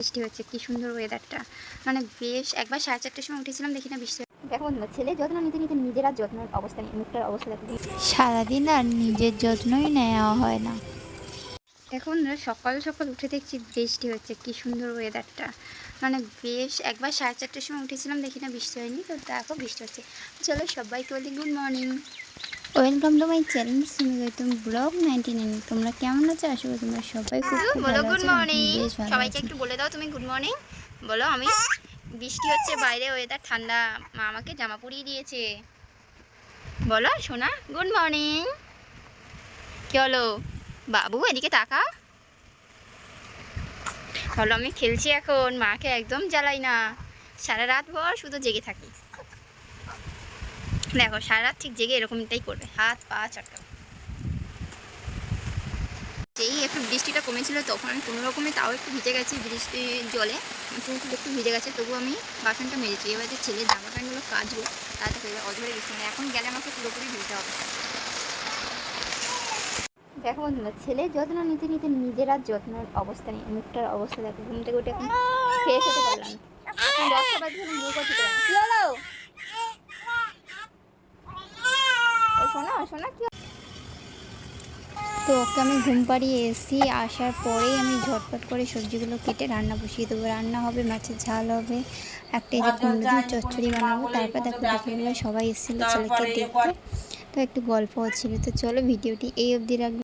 বৃষ্টি হচ্ছে কি সুন্দর ওয়েদারটা মানে বেশ একবার সাড়ে চারটের সময় উঠেছিলাম দেখি না বৃষ্টি দেখো বন্ধুরা ছেলে যত্ন নিতে নিতে নিজের আর যত্নের অবস্থা নেই মুখটার অবস্থা দেখো। সারাদিন আর নিজের যত্নই নেওয়া হয় না। এখন সকাল সকাল উঠে দেখছি বৃষ্টি হচ্ছে কি সুন্দর ওয়েদারটা মানে বেশ একবার সাড়ে চারটের সময় উঠেছিলাম দেখি না বৃষ্টি হয়নি তো দেখো বৃষ্টি হচ্ছে। চলো সবাইকে বলি good morning welcome to my channel Sumi Gautam blog ninety nine তোমরা কেমন আছো? আশা করি তোমরা সবাই খুব খুব বলো গুড মর্নিং সবাইকে একটু বলে দাও তুমি গুড মর্নিং বলো আমি বৃষ্টি হচ্ছে বাইরে ওয়েদার ঠান্ডা। মা আমাকে জামা পরিয়ে দিয়েছে। বলো সোনা গুড মর্নিং কি হলো? বাবু এদিকে তাকা বলো আমি খেলছি এখন মাকে একদম জ্বালাই না। সারা রাত ভর শুধু জেগে থাকি। দেখো সারা রাত ঠিক জেগে এরকমটাই করবে। হাত পা চটকাবে। যেই একটু বৃষ্টিটা কমেছিল তখন আমি কোনো রকমে তাও একটু ভিজে গেছি বৃষ্টি জলে। চুল টুল একটু ভিজে গেছে তবু আমি বাসনটা মেরেছি এবার যে ছেলে জামা প্যান্টগুলো কাচবো তাতে হয়ে অধরে গেছে মানে এখন গেলে আমাকে পুরোপুরি ধুতে হবে। দেখো বন্ধুরা ছেলে যত্ন নিতে নিতে নিজের আর যত্নের অবস্থা নেই। মুখটার অবস্থা দেখো ঘুম থেকে উঠে এখন ফ্রেশ হতে পারলাম না। এখন দশটা বাজে ঠিক হলো না। কি হলো ও শোনো কি তো ওকে আমি ঘুম পাড়িয়ে এসি আসার পরেই আমি ঝটপট করে সবজিগুলো কেটে রান্না বসিয়ে দেবো। রান্না হবে মাছের ঝাল হবে। একটা এই যে কুমড়ো দিয়ে চচ্চড়ি বানাবো। তারপর দেখো দেখে সবাই এসেছিল ছেলেকে দেখতে। তো একটু গল্প হচ্ছিল তো চলো ভিডিওটি এই অবধি রাখব।